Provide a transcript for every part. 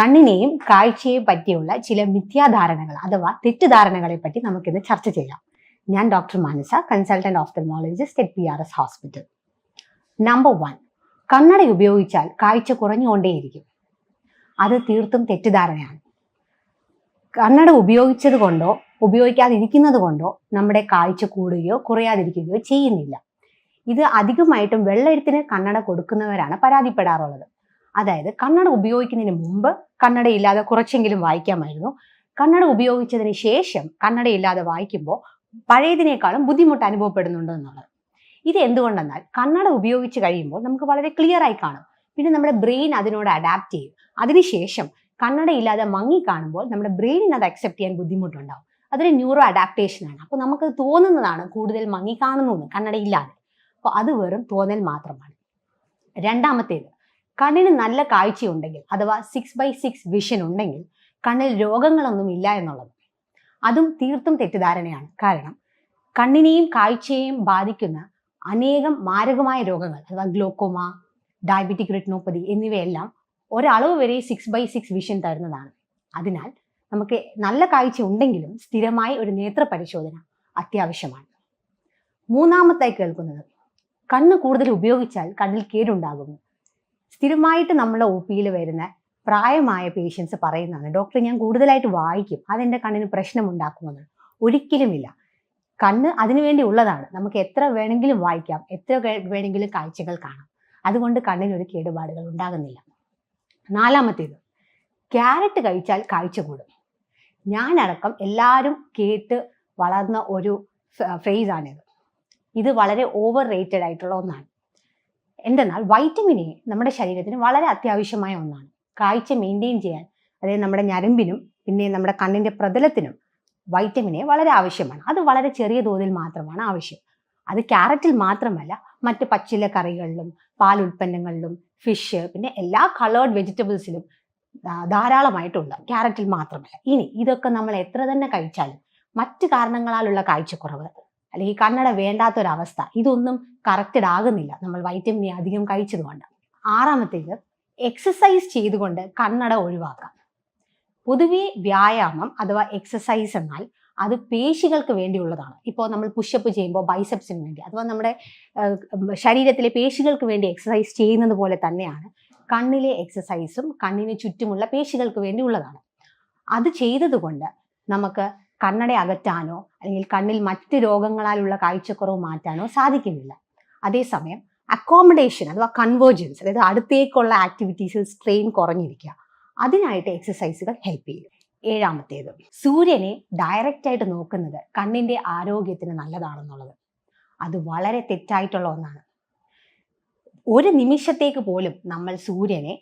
കണ്ണിനെയും കാഴ്ചയെയും പറ്റിയുള്ള ചില മിഥ്യാധാരണകൾ അഥവാ തെറ്റിദ്ധാരണകളെ പറ്റി നമുക്കിന്ന് ചർച്ച ചെയ്യാം. ഞാൻ doctor Manasa consultant ophthalmologist at P R S hospital number one കണ്ണട ഉപയോഗിച്ചാൽ കാഴ്ച കുറഞ്ഞുകൊണ്ടേയിരിക്കും. അത് തീർത്തും തെറ്റിദ്ധാരണയാണ്. കണ്ണട ഉപയോഗിച്ചത് കൊണ്ടോ ഉപയോഗിക്കാതിരിക്കുന്നത് കൊണ്ടോ നമ്മുടെ കാഴ്ച കൂടുകയോ കുറയാതിരിക്കുകയോ ചെയ്യുന്നില്ല. ഇത് അധികമായിട്ടും വെള്ളെഴുത്തിന് കണ്ണട കൊടുക്കുന്നവരാണ് പരാതിപ്പെടാറുള്ളത്. അതായത് കണ്ണട ഉപയോഗിക്കുന്നതിന് മുമ്പ് കണ്ണടയില്ലാതെ കുറച്ചെങ്കിലും വായിക്കാമായിരുന്നു. കണ്ണട ഉപയോഗിച്ചതിന് ശേഷം കണ്ണടയില്ലാതെ വായിക്കുമ്പോൾ പഴയതിനേക്കാളും ബുദ്ധിമുട്ട് അനുഭവപ്പെടുന്നുണ്ട് എന്നുള്ളത്. ഇത് എന്തുകൊണ്ടെന്നാൽ കണ്ണട ഉപയോഗിച്ച് കഴിയുമ്പോൾ നമുക്ക് വളരെ ക്ലിയർ ആയി കാണും. പിന്നെ നമ്മുടെ ബ്രെയിൻ അതിനോട് അഡാപ്റ്റ് ചെയ്യും. അതിനുശേഷം കണ്ണടയില്ലാതെ മങ്ങി കാണുമ്പോൾ നമ്മുടെ ബ്രെയിനിന് അത് അക്സെപ്റ്റ് ചെയ്യാൻ ബുദ്ധിമുട്ടുണ്ടാവും. അതൊരു ന്യൂറോ അഡാപ്റ്റേഷൻ ആണ്. അപ്പോൾ നമുക്ക് തോന്നുന്നതാണ് കൂടുതൽ മങ്ങി കാണുന്നു കണ്ണടയില്ലാതെ. അപ്പോൾ അത് വെറും തോന്നൽ മാത്രമാണ്. രണ്ടാമത്തേത് കണ്ണിന് നല്ല കാഴ്ചയുണ്ടെങ്കിൽ അഥവാ സിക്സ് ബൈ സിക്സ് വിഷൻ ഉണ്ടെങ്കിൽ കണ്ണിൽ രോഗങ്ങളൊന്നും ഇല്ല എന്നുള്ളത് അതും തീർത്തും തെറ്റിദ്ധാരണയാണ്. കാരണം കണ്ണിനെയും കാഴ്ചയെയും ബാധിക്കുന്ന അനേകം മാരകമായ രോഗങ്ങൾ അഥവാ ഗ്ലോക്കോമ ഡയബറ്റിക് റെറ്റിനോപ്പതി എന്നിവയെല്ലാം ഒരളവ് വരെ സിക്സ് ബൈ സിക്സ് വിഷൻ തരുന്നതാണ്. അതിനാൽ നമുക്ക് നല്ല കാഴ്ച ഉണ്ടെങ്കിലും സ്ഥിരമായി ഒരു നേത്ര പരിശോധന അത്യാവശ്യമാണ്. മൂന്നാമത്തായി കേൾക്കുന്നത് കണ്ണ് കൂടുതൽ ഉപയോഗിച്ചാൽ കണ്ണിൽ കേടുണ്ടാകുന്നു. സ്ഥിരമായിട്ട് നമ്മളെ ഒ പിയിൽ വരുന്ന പ്രായമായ പേഷ്യൻസ് പറയുന്നതാണ്. ഡോക്ടർ ഞാൻ കൂടുതലായിട്ട് വായിക്കും. അതെന്റെ കണ്ണിന് പ്രശ്നമുണ്ടാക്കുമെന്ന്. ഒരിക്കലുമില്ല. കണ്ണ് അതിനുവേണ്ടി ഉള്ളതാണ്. നമുക്ക് എത്ര വേണമെങ്കിലും വായിക്കാം. എത്ര വേണമെങ്കിലും കാഴ്ചകൾ കാണാം. അതുകൊണ്ട് കണ്ണിന് ഒരു കേടുപാടുകൾ ഉണ്ടാകുന്നില്ല. നാലാമത്തേത്. ക്യാരറ്റ് കഴിച്ചാൽ കാഴ്ച കൂടും. ഞാനടക്കം എല്ലാവരും കേട്ട് വളർന്ന ഒരു ഫ്രേസാണിത് ഇത് വളരെ ഓവർ റേറ്റഡ് ആയിട്ടുള്ള ഒന്നാണ്. എന്തെന്നാൽ വൈറ്റമിൻ എ നമ്മുടെ ശരീരത്തിന് വളരെ അത്യാവശ്യമായ ഒന്നാണ്. കാഴ്ച മെയിന്റെയിൻ ചെയ്യാൻ അതായത് നമ്മുടെ ഞരമ്പിനും പിന്നെ നമ്മുടെ കണ്ണിന്റെ പ്രതലത്തിനും വൈറ്റമിൻ എ വളരെ ആവശ്യമാണ്. അത് വളരെ ചെറിയ തോതിൽ മാത്രമാണ് ആവശ്യം. അത് ക്യാരറ്റിൽ മാത്രമല്ല മറ്റ് പച്ചില കറികളിലും പാൽ ഉൽപ്പന്നങ്ങളിലും ഫിഷ് പിന്നെ എല്ലാ കളേർഡ് വെജിറ്റബിൾസിലും ധാരാളമായിട്ടുണ്ട് ക്യാരറ്റിൽ മാത്രമല്ല. ഇനി ഇതൊക്കെ നമ്മൾ എത്ര തന്നെ കഴിച്ചാലും മറ്റ് കാരണങ്ങളാലുള്ള കാഴ്ചക്കുറവ് അല്ലെങ്കിൽ കണ്ണട വേണ്ടാത്തൊരവസ്ഥ ഇതൊന്നും കറക്റ്റഡ് ആകുന്നില്ല. നമ്മൾ വൈറ്റമിൻ എ അധികം കഴിച്ചതുകൊണ്ട്. ആറാമത്തേത് എക്സസൈസ് ചെയ്തുകൊണ്ട് കണ്ണട ഒഴിവാക്കാം. പൊതുവേ വ്യായാമം അഥവാ എക്സസൈസ് എന്നാൽ അത് പേശികൾക്ക് വേണ്ടിയുള്ളതാണ്. ഇപ്പോൾ നമ്മൾ പുഷപ്പ് ചെയ്യുമ്പോൾ ബൈസെപ്സിന് വേണ്ടി അഥവാ നമ്മുടെ ശരീരത്തിലെ പേശികൾക്ക് വേണ്ടി എക്സസൈസ് ചെയ്യുന്നത് പോലെ തന്നെയാണ് കണ്ണിലെ എക്സസൈസും കണ്ണിന് ചുറ്റുമുള്ള പേശികൾക്ക് വേണ്ടിയുള്ളതാണ്. അത് ചെയ്തതുകൊണ്ട് നമുക്ക് കണ്ണട അകറ്റാനോ അല്ലെങ്കിൽ കണ്ണിൽ മറ്റ് രോഗങ്ങളാലുള്ള കാഴ്ചക്കുറവ് മാറ്റാനോ സാധിക്കുന്നില്ല. അതേസമയം അക്കോമഡേഷൻ അഥവാ കൺവേർജൻസ് അതായത് അടുത്തേക്കുള്ള ആക്ടിവിറ്റീസിൽ സ്ട്രെയിൻ കുറഞ്ഞിരിക്കുക. അതിനായിട്ട് എക്സസൈസുകൾ ഹെൽപ്പ് ചെയ്യും. ഏഴാമത്തേത് സൂര്യനെ ഡയറക്റ്റ് ആയിട്ട് നോക്കുന്നത് കണ്ണിന്റെ ആരോഗ്യത്തിന് നല്ലതാണെന്നുള്ളത്. അത് വളരെ തെറ്റായിട്ടുള്ള ഒന്നാണ്. ഒരു നിമിഷത്തേക്ക് പോലും നമ്മൾ സൂര്യനെ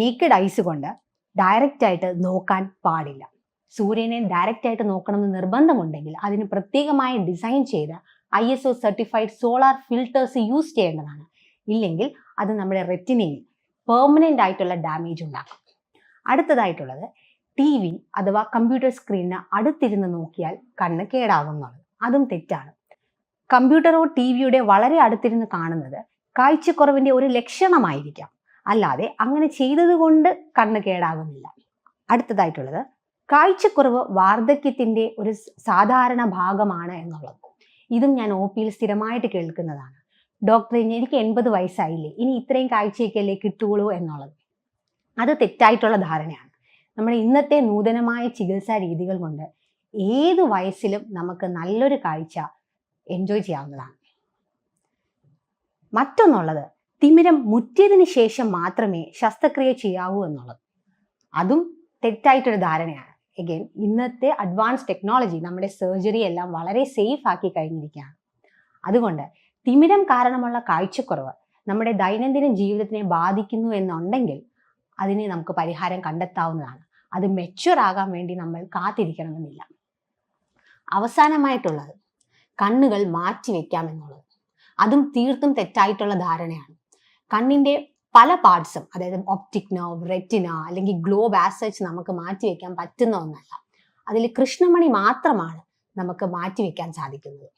നേക്കഡ് ഐസ് കൊണ്ട് ഡയറക്റ്റ് ആയിട്ട് നോക്കാൻ പാടില്ല. സൂര്യനെ ഡയറക്റ്റ് ആയിട്ട് നോക്കണമെന്ന് നിർബന്ധമുണ്ടെങ്കിൽ അതിന് പ്രത്യേകമായി ഡിസൈൻ ചെയ്ത I S O certified solar filters use ചെയ്യേണ്ടതാണ്. ഇല്ലെങ്കിൽ അത് നമ്മുടെ റെറ്റിനയിൽ പെർമനന്റ് ആയിട്ടുള്ള ഡാമേജ് ഉണ്ടാക്കും. അടുത്തതായിട്ടുള്ളത് ടി വി അഥവാ കമ്പ്യൂട്ടർ സ്ക്രീനിന് അടുത്തിരുന്ന് നോക്കിയാൽ കണ്ണ് കേടാകുന്നതാണ് അതും തെറ്റാണ്. കമ്പ്യൂട്ടറോ ടി വിയുടെ വളരെ അടുത്തിരുന്ന് കാണുന്നത് കാഴ്ചക്കുറവിന്റെ ഒരു ലക്ഷണമായിരിക്കാം. അല്ലാതെ അങ്ങനെ ചെയ്തതുകൊണ്ട് കണ്ണ് കേടാകുന്നില്ല. അടുത്തതായിട്ടുള്ളത് കാഴ്ചക്കുറവ് വാർദ്ധക്യത്തിന്റെ ഒരു സാധാരണ ഭാഗമാണ് എന്നുള്ളത്. ഇതും ഞാൻ ഒ പിയിൽ സ്ഥിരമായിട്ട് കേൾക്കുന്നതാണ്. ഡോക്ടർ എനിക്ക് എൺപത് വയസ്സായില്ലേ? ഇനി ഇത്രയും കാഴ്ചയൊക്കെയല്ലേ കിട്ടുകയുള്ളൂ എന്നുള്ളത്. അത് തെറ്റായിട്ടുള്ള ധാരണയാണ്. നമ്മുടെ ഇന്നത്തെ നൂതനമായ ചികിത്സാ രീതികൾ കൊണ്ട് ഏത് വയസ്സിലും നമുക്ക് നല്ലൊരു കാഴ്ച എൻജോയ് ചെയ്യാവുന്നതാണ്. മറ്റൊന്നുള്ളത് തിമിരം മുറ്റിയതിന് ശേഷം മാത്രമേ ശസ്ത്രക്രിയ ചെയ്യാവൂ എന്നുള്ളത്. അതും തെറ്റായിട്ടൊരു ധാരണയാണ്. എഗെയിൻ ഇന്നത്തെ അഡ്വാൻസ് ടെക്നോളജി നമ്മുടെ സർജറി എല്ലാം വളരെ സേഫ് ആക്കി കഴിഞ്ഞിരിക്കുകയാണ്. അതുകൊണ്ട് തിമിരം കാരണമുള്ള കാഴ്ചക്കുറവ് നമ്മുടെ ദൈനംദിന ജീവിതത്തിനെ ബാധിക്കുന്നു എന്നുണ്ടെങ്കിൽ അതിനെ നമുക്ക് പരിഹാരം കണ്ടെത്താവുന്നതാണ്. അത് മെച്യൂർ ആകാൻ വേണ്ടി നമ്മൾ കാത്തിരിക്കണമെന്നില്ല. അവസാനമായിട്ടുള്ളത് കണ്ണുകൾ മാറ്റി വെക്കാമെന്നുള്ളത് അതും തീർത്തും തെറ്റായിട്ടുള്ള ധാരണയാണ്. കണ്ണിന്റെ പല പാർട്സും അതായത് ഒപ്റ്റിക് നോവ് റെറ്റിന അല്ലെങ്കിൽ ഗ്ലോബ് ആസച്ച് നമുക്ക് മാറ്റി വെക്കാൻ പറ്റുന്ന ഒന്നല്ല. അതിൽ കൃഷ്ണമണി മാത്രമാണ് നമുക്ക് മാറ്റി വെക്കാൻ സാധിക്കുന്നത്.